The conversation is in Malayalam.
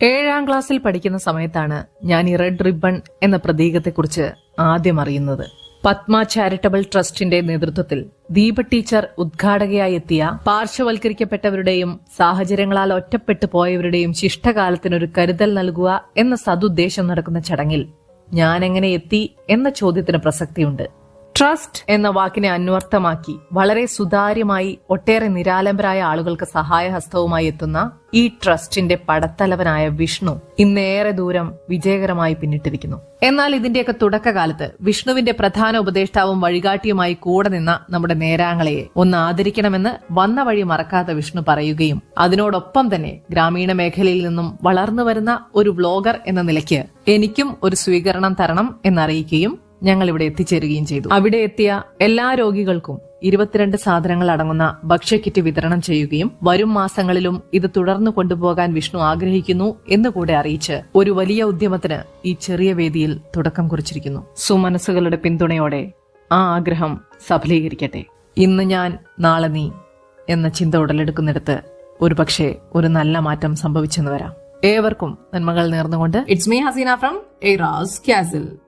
ഏഴാം ക്ലാസ്സിൽ പഠിക്കുന്ന സമയത്താണ് ഞാൻ ഈ റെഡ് റിബൺ എന്ന പ്രതീകത്തെക്കുറിച്ച് ആദ്യം അറിയുന്നത്. പത്മ ചാരിറ്റബിൾ ട്രസ്റ്റിന്റെ നേതൃത്വത്തിൽ ദീപ ടീച്ചർ ഉദ്ഘാടകയായി എത്തിയ പാർശ്വവൽക്കരിക്കപ്പെട്ടവരുടെയും സാഹചര്യങ്ങളാൽ ഒറ്റപ്പെട്ടു പോയവരുടെയും ശിഷ്ടകാലത്തിനൊരു കരുതൽ നൽകുക എന്ന സതുദ്ദേശം നടക്കുന്ന ചടങ്ങിൽ ഞാൻ എങ്ങനെ എത്തി എന്ന ചോദ്യത്തിന് പ്രസക്തിയുണ്ട്. ട്രസ്റ്റ് എന്ന വാക്കിനെ അന്വർത്ഥമാക്കി വളരെ സുതാര്യമായി ഒട്ടേറെ നിരാലംബരായ ആളുകൾക്ക് സഹായഹസ്തവുമായി എത്തുന്ന ഈ ട്രസ്റ്റിന്റെ പടത്തലവനായ വിഷ്ണു ഇന്നേറെ ദൂരം വിജയകരമായി പിന്നിട്ടിരിക്കുന്നു. എന്നാൽ ഇതിന്റെയൊക്കെ തുടക്കകാലത്ത് വിഷ്ണുവിന്റെ പ്രധാന ഉപദേഷ്ടാവും വഴികാട്ടിയുമായി കൂടെ നിന്ന നമ്മുടെ നേരാങ്ങളയെ ഒന്ന് ആദരിക്കണമെന്ന് വന്ന വഴി മറക്കാത്ത വിഷ്ണു പറയുകയും അതിനോടൊപ്പം തന്നെ ഗ്രാമീണ മേഖലയിൽ നിന്നും വളർന്നു വരുന്ന ഒരു വ്ലോഗർ എന്ന നിലയ്ക്ക് എനിക്കും ഒരു സ്വീകരണം തരണം എന്നറിയിക്കുകയും ഞങ്ങൾ ഇവിടെ എത്തിച്ചേരുകയും ചെയ്തു. അവിടെ എത്തിയ എല്ലാ രോഗികൾക്കും ഇരുപത്തിരണ്ട് സാധനങ്ങൾ അടങ്ങുന്ന ഭക്ഷ്യക്കിറ്റ് വിതരണം ചെയ്യുകയും വരും മാസങ്ങളിലും ഇത് തുടർന്നു കൊണ്ടുപോകാൻ വിഷ്ണു ആഗ്രഹിക്കുന്നു എന്ന് കൂടെ അറിയിച്ച് ഒരു വലിയ ഉദ്യമത്തിന് ഈ ചെറിയ വേദിയിൽ തുടക്കം കുറിച്ചിരിക്കുന്നു. സുമനസ്സുകളുടെ പിന്തുണയോടെ ആ ആഗ്രഹം സഫലീകരിക്കട്ടെ. ഇന്ന് ഞാൻ നാളെ നീ എന്ന ചിന്ത ഉടലെടുക്കുന്നിടത്ത് ഒരുപക്ഷെ ഒരു നല്ല മാറ്റം സംഭവിച്ചെന്ന് വരാം. ഏവർക്കും നന്മകൾ നേർന്നുകൊണ്ട് it's me Haseena from Eras Castle